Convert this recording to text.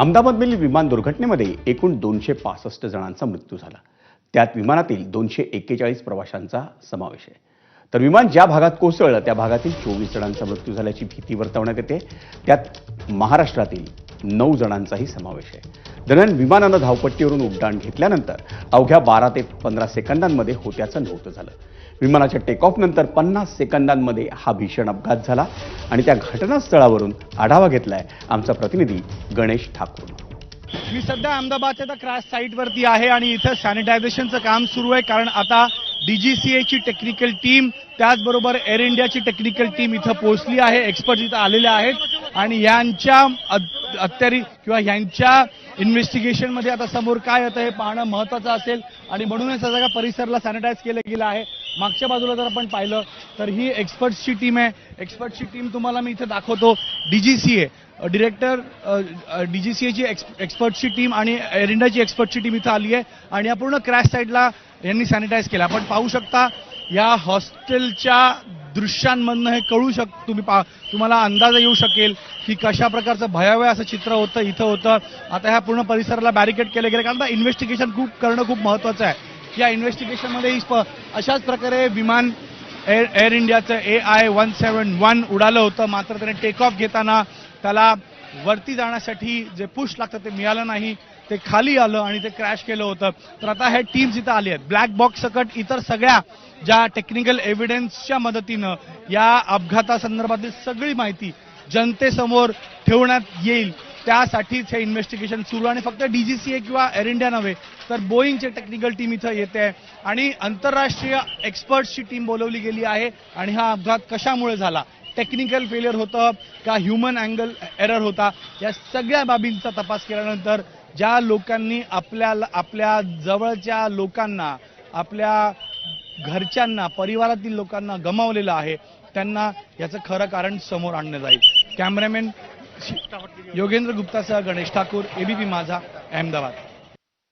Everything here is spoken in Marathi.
अहमदाबादमधील विमान दुर्घटनेमध्ये एकूण दोनशे पासष्ट जणांचा मृत्यू झाला. त्यात विमानातील दोनशे एक्केचाळीस प्रवाशांचा समावेश आहे. तर विमान ज्या भागात कोसळलं त्या भागातील चोवीस जणांचा मृत्यू झाल्याची भीती वर्तवण्यात येते. त्यात महाराष्ट्रातील नऊ जणांचाही समावेश आहे. दरम्यान विमानानं धावपट्टीवरून उड्डाण घेतल्यानंतर अवघ्या बारा ते पंधरा सेकंदांमध्ये होत्याचं नव्हतं झालं. विमानाच्या टेकऑफनंतर पन्नास सेकंदांमध्ये हा भीषण अपघात झाला आणि त्या घटनास्थळावरून आढावा घेतलाय आमचा प्रतिनिधी गणेश ठाकूर. मी सध्या अहमदाबादच्या त्या क्रॅश साईटवरती आहे आणि इथं सॅनिटायझेशनचं काम सुरू आहे. कारण आता डीजीसीएची टेक्निकल टीम त्याचबरोबर एअर इंडियाची टेक्निकल टीम इथं पोहोचली आहे. एक्सपर्ट इथं आलेले आहेत. आणि यांच्या अत्यारी किंवा यांच्या इन्व्हेस्टिगेशनमध्ये आता समोर काय येतं हे पाहणं महत्त्वाचं असेल. आणि म्हणूनच सगळ्या परिसरला सॅनिटाईज केलं गेलं आहे. मागच्या बाजूला जर आपण पाहिलं तर ही एक्सपर्ट्सची टीम आहे. एक्सपर्टची टीम तुम्हाला मी इथं दाखवतो. डीजीसीए डिरेक्टर डीजीसीएची एक्सपर्टची टीम आणि एअर इंडियाची एक्सपर्टची टीम इथं आली आहे. आणि या पूर्ण क्रॅश साईडला यांनी सॅनिटाईज केलं. आपण पाहू शकता या हॉस्टेलच्या दृश्यांमधनं हे कळू शक तुम्ही पा तुम्हाला अंदाज येऊ शकेल की कशा प्रकारचं भयावह असं चित्र होतं इथं होतं. आता ह्या पूर्ण परिसराला बॅरिकेड केलं गेले कारण इन्व्हेस्टिगेशन खूप करणं खूप महत्त्वाचं आहे. या इन्व्हेस्टिगेशनमध्ये अशाच प्रकारे विमान एअर एअर इंडियाचं A I one seven one उडालं होतं. मात्र त्याने टेक ऑफ घेताना त्याला वरती जाण्यासाठी जे पुश लागतं ते मिळालं नाही ते खाली आलं आणि ते क्रॅश केलं होतं. तर आता हे टीम्स इथं आली आहेत. ब्लॅक बॉक्स सकट इतर सगळ्या ज्या टेक्निकल एव्हिडन्सच्या मदतीनं या अपघातासंदर्भातील सगळी माहिती जनतेसमोर ठेवण्यात येईल. त्यासाठीच हे इन्व्हेस्टिगेशन सुरू आणि फक्त डीजीसीए किंवा एअर इंडिया नव्हे तर बोईंगचे टेक्निकल टीम इथं येते आणि आंतरराष्ट्रीय एक्सपर्ट्सची टीम बोलवली गेली आहे. आणि हा अपघात कशामुळे झाला? टेक्निकल फेलियर होतं का ह्युमन अँगल एरर होता या सगळ्या बाबींचा तपास केल्यानंतर ज्या लोकांनी आपल्या आपल्या जवळच्या लोकांना आपल्या घरच्यांना परिवारातील लोकांना गमावलेलं आहे त्यांना याचं खरं कारण समोर आणलं जाईल. कॅमेरामॅन योगेंद्र गुप्तासह गणेश ठाकूर एबीपी माझा अहमदाबाद.